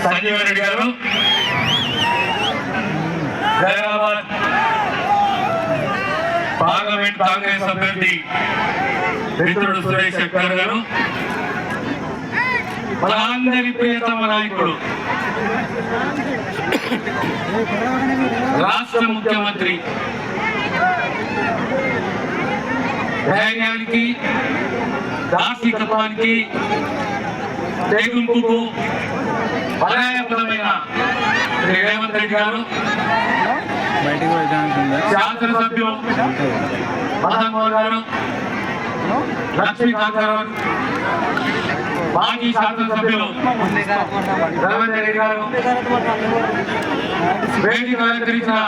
చిరంజీవి రెడ్డి గారు. హైదరాబాద్ పార్లమెంట్ కాంగ్రెస్ అభ్యర్థి మిత్రుడు సురేష్ చెప్పారు గారు. మనందరి ప్రియతమ నాయకుడు. రాష్ట్ర ముఖ్యమంత్రి. ధైర్యానికి దార్శికత్వానికి తెగుంపుకు పర్యాయపదమైన శ్రీ రేవంత్ రెడ్డి గారు శాసనసభ్యులు మోహన్ గారు లక్ష్మీకాంత్ గారు మాజీ శాసనసభ్యులు రవీంద్ర రెడ్డి గారు వేదిక అలంకరించిన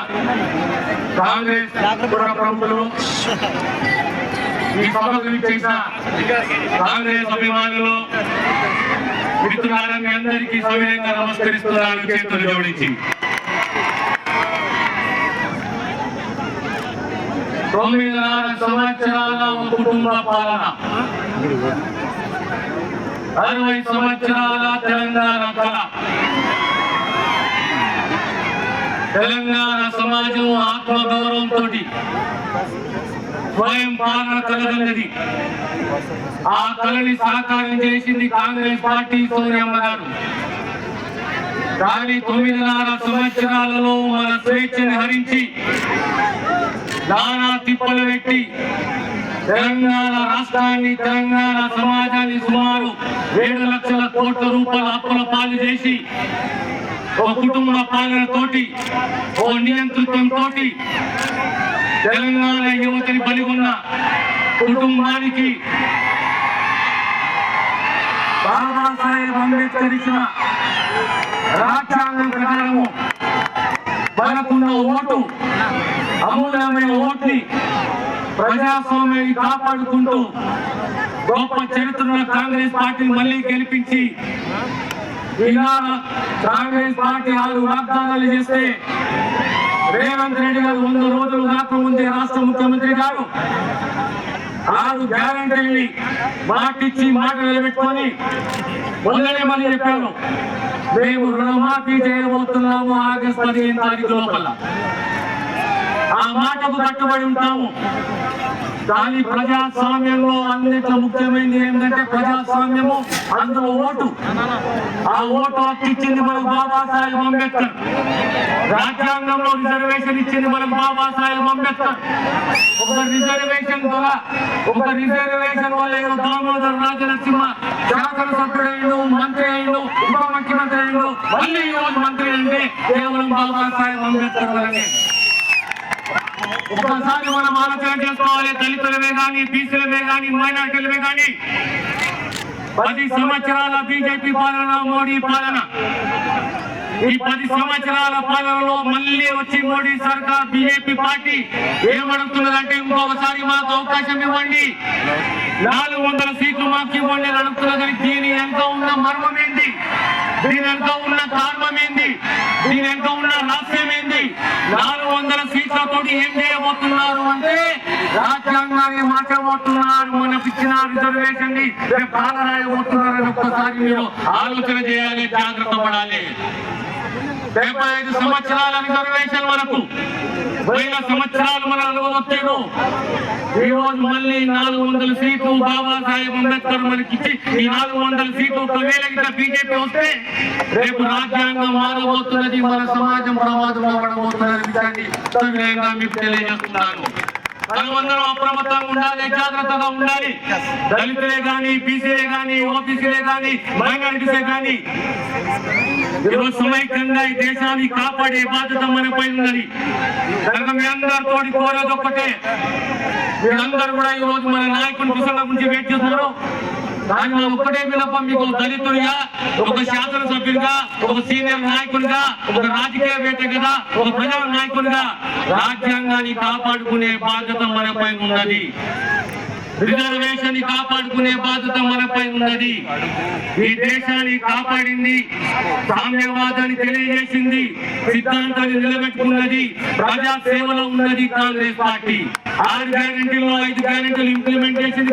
కాంగ్రెస్ పుర ప్రముఖులు ఈ సభకు చేసిన కాంగ్రెస్ అభిమానులు మిత్రులారా మీ అందరికీ సవినయంగా నమస్కరిస్తున్నాను చేతులు జోడించి. తొమ్మిదిన్నర సంవత్సరాల కుటుంబ పాలన. అరవై సంవత్సరాల తెలంగాణ కళ. తెలంగాణ సమాజం ఆత్మగౌరవంతో స్వయం పాలన ఆ కళని సాకారం చేసింది కాంగ్రెస్ పార్టీ సోనియమ్మ గారు. దాని తొమ్మిదిన్నర సంవత్సరాలలో మన స్వేచ్ఛని హరించి నానా తిప్పలు పెట్టి తెలంగాణ రాష్ట్రాన్ని తెలంగాణ సమాజాన్ని సుమారు ఏడు లక్షల కోట్ల రూపాయల అప్పుల పాలు చేసి ఒక కుటుంబ పాలన తోటి ఓ నియంతృత్వంతో తెలంగాణ యువతని బలిగొన్న కుటుంబానికి బాబాసాహెబ్ అంబేద్కర్ ఇచ్చిన రాజ్యాంగం ప్రకారము మనకున్న ఓటు అమూల్యమైన ఓట్ని ప్రజాస్వామ్యాన్ని కాపాడుకుంటూ గొప్ప చరిత్రలో కాంగ్రెస్ పార్టీని మళ్ళీ గెలిపించి ఈనాడ కాంగ్రెస్ పార్టీ ఆరు వాగ్దానాలు చేస్తే రేవంత్ రెడ్డి గారు వంద రోజులు రాష్ట్ర ముఖ్యమంత్రి గారు ఆరు గ్యారంటీని మాటిచ్చి మాట నిలబెట్టుకొని మొన్ననే మళ్ళీ చెప్పాను మేము రుణమాఫీ చేయబోతున్నాము ఆగస్టు పదిహేను తారీఖు లోపల. ఆ మాటకు కట్టుబడి ఉంటాము. కానీ ప్రజాస్వామ్యంలో అన్నిట్లో ముఖ్యమైనది ఏంటంటే ప్రజాస్వామ్యము. అందులో ఓటు. ఆ ఓటు హక్కు ఇచ్చింది మనకు బాబాసాహెబ్ అంబేద్కర్. రాజ్యాంగంలో రిజర్వేషన్ ఇచ్చింది మనకు బాబాసాహెబ్ అంబేద్కర్. ఒక రిజర్వేషన్ ద్వారా ఒక రిజర్వేషన్ వల్ల ఏదో దామోదర్ శాసనసభ్యుడు అయిండు మంత్రి అయిండు ఉప ముఖ్యమంత్రి అయిండు మళ్ళీ ఈ రోజు మంత్రి అంటే కేవలం బాబాసాహెబ్ అంబేద్కర్ వల్లనే. ఒక్కసారి మనం ఆలోచన చేసుకోవాలి. దళితులమే కానీ బీసీలమే కానీ మైనార్టీలమే కానీ పది సంవత్సరాల బీజేపీ పాలన మోడీ పాలన. ఈ పది సంవత్సరాల పాలనలో మళ్ళీ వచ్చి మోడీ సర్కార్ బీజేపీ పార్టీ ఏమడుగుతున్నదంటే ఇంకొకసారి మాకు అవకాశం ఇవ్వండి. నాలుగు వందల సీట్లు మాకు ఇవ్వండి అని అడుగుతున్నదని దీని ఎంత ఉన్న మర్మం ఏంటి దీని ఎంత ఉన్న కారణం ఏంటి దీని ఎంత ఉన్న రహస్యం ఏంది నాలుగు వందల సీట్లతో ఏం చేయబోతున్నారు అంటే రాజ్యాంగాన్ని మార్చబోతున్నారు మనకు ఇచ్చిన రిజర్వేషన్ని రేపు కాలరాయబోతున్నారని ఒక్కసారి మీరు ఆలోచన చేయాలి జాగ్రత్త పడాలి. డెబ్బై ఐదు సంవత్సరాల రిజర్వేషన్ మనకు. వేల సంవత్సరాలు మన అనుభవచ్చారు ఈ రోజు మళ్ళీ నాలుగు వందల సీట్లు బాబాసాహెబ్ అంబేద్కర్ మనకి ఇచ్చి ఈ నాలుగు వందల సీట్లు ఒకవేళ ఇంకా బీజేపీ వస్తే రేపు రాజ్యాంగం మారబోతున్నది మన సమాజం ప్రమాదంలో పడబోతున్నది విషయాన్ని మీకు తెలియజేస్తున్నాను. మనమందరం అప్రమత్తంగా ఉండాలి జాగ్రత్తగా ఉండాలి. దళితులే గాని బీసీలే గాని ఓబీసీలే గాని మైనారిటీసే గాని ఈరోజు సమైక్యంగా ఈ దేశాన్ని కాపాడే బాధ్యత మనపై ఉన్నది. కనుక మీ అందరితోటి కోరేది ఒక్కటే. మీరందరూ కూడా ఈ రోజు మన నాయకుని దిశల గురించి వెయిట్ చేస్తున్నారు. కానీ నా ఒక్కటే వినపం మీకు ఒక దళితుడిగా ఒక శాసనసభ్యుడిగా ఒక సీనియర్ నాయకుడిగా ఒక రాజకీయవేత్తగా ఒక ప్రజా నాయకుడిగా రాజ్యాంగాన్ని కాపాడుకునే బాధ్యత మనపై ఉన్నది. రిజర్వేషన్ని కాపాడుకునే బాధ్యత మనపై ఉన్నది. ఈ దేశాన్ని కాపాడింది సామ్యవాదాన్ని తెలియజేసింది సిద్ధాంతాన్ని నిలబెట్టుకున్నది ప్రజా సేవలో ఉన్నది కాంగ్రెస్ పార్టీ. ఆరు గ్యారెంటీలో ఐదు గ్యారెంటీలు ఇంప్లిమెంటేషన్